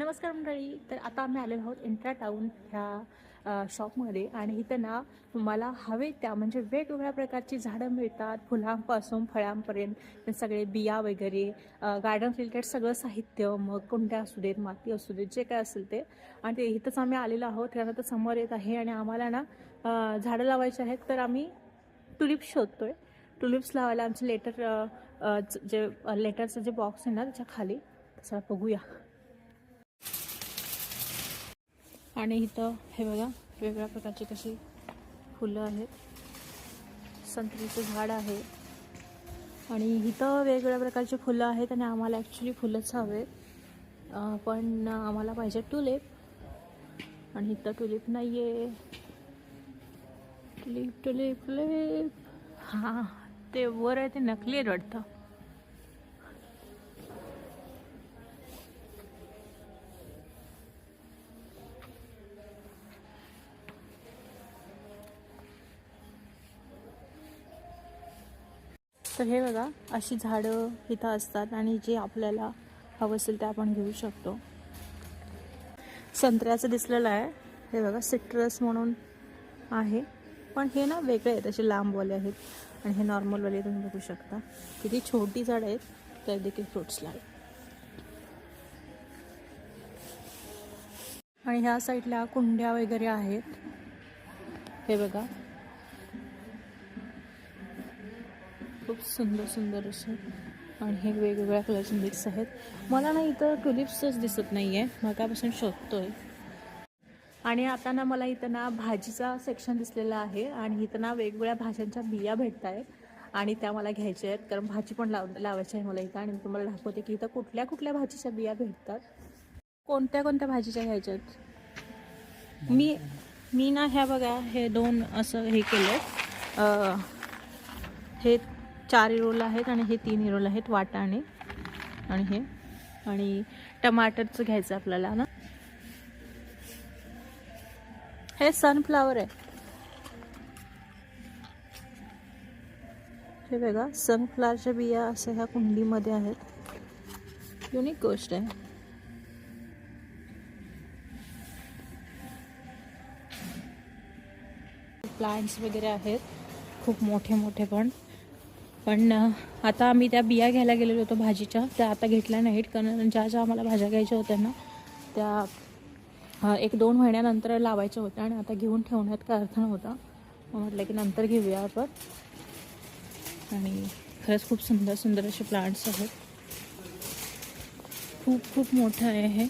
नमस्कार मंडळी तर आता आम्ही आलेलो आहोत इंट्रा टाऊन ह्या शॉपमध्ये आणि इथं ना तुम्हाला हवे त्या म्हणजे वेगवेगळ्या प्रकारची झाडं मिळतात फुलांपासून फळांपर्यंत सगळे बिया वगैरे गार्डन रिलेटेड सगळं साहित्य मग कुंड्या असू देत माती असू देत जे काय असेल ते. आणि ते इथंच आम्ही आलेलो आहोत त्यानंतर समोर येत आहे आणि आम्हाला ना झाडं लावायची आहेत तर आम्ही टुलिप शोधतोय. टुलिप्स लावायला आमचे लेटर जे लेटरचं जे बॉक्स आहे ना त्याच्याखाली. तसं बघूया. आणि इथं हे बघा वेगवेगळ्या प्रकारची कशी फुलं आहेत. संत्रीचं झाड आहे. आणि इथं वेगवेगळ्या प्रकारची फुलं आहेत आणि आम्हाला ॲक्च्युली फुलंच हवे. पण आम्हाला पाहिजे टुलिप आणि इथं टुलिप नाही आहे टुलिप टुलिप टुलिप हां ते वर आहे ते नकली रडतं वाटतं. तर हे बघा अशी झाडं इथं असतात आणि जे आपल्याला हवं असेल ते आपण घेऊ शकतो. संत्र्याचं दिसलेलं आहे. हे बघा सिट्रस म्हणून आहे. पण हे ना वेगळे आहेत असे लांबवाले आहेत. आणि हे नॉर्मलवाले तुम्ही बघू शकता. किती छोटी झाडं आहेत तर देखील फ्रुट्सला आणि ह्या साईडला कुंड्या वगैरे आहेत. हे बघा खूप सुंदर सुंदर असे आणि हे वेगवेगळ्या कलरचे मिक्स आहेत. मला ना इथं ट्युलिप्सच दिसत नाही आहे मगापासून शोधतोय. आणि आता ना मला इथं ना भाजीचा सेक्शन दिसलेला आहे आणि इथं ना वेगवेगळ्या भाज्यांच्या बिया भेटत आहेत आणि त्या मला घ्यायच्या आहेत. कारण भाजी पण लाव लावायची आहे मला इथं. आणि मी तुम्हाला दाखवते की इथं कुठल्या कुठल्या भाजीच्या बिया भेटतात. कोणत्या कोणत्या भाजीच्या घ्यायच्या आहेत? मी मी ना ह्या बघा हे दोन असं हे केलं हे चार इरोल आहेत आणि हे तीन इरोल आहेत वाटाणे आणि हे. आणि टमाटरचं घ्यायचं आपल्याला ना. हे सनफ्लावर आहे. हे बघा सनफ्लावरच्या बिया असं ह्या कुंडीमध्ये आहेत. युनिक गोष्ट आहे. प्लांट्स वगैरे आहेत. खूप मोठे मोठे पण. पण आता आम्ही त्या बिया घ्यायला गेलेलो होतो भाजीच्या. त्या आता घेतल्या नाहीत कारण ज्या ज्या आम्हाला भाज्या घ्यायच्या होत्या ना त्या एक दोन महिन्यानंतर लावायच्या होत्या आणि आता घेऊन ठेवण्यात काय अर्थ नव्हता. मग म्हटलं की नंतर घेऊया आपण. आणि खरंच खूप सुंदर सुंदर असे प्लांट्स आहेत. खूप खूप मोठं आहे हे.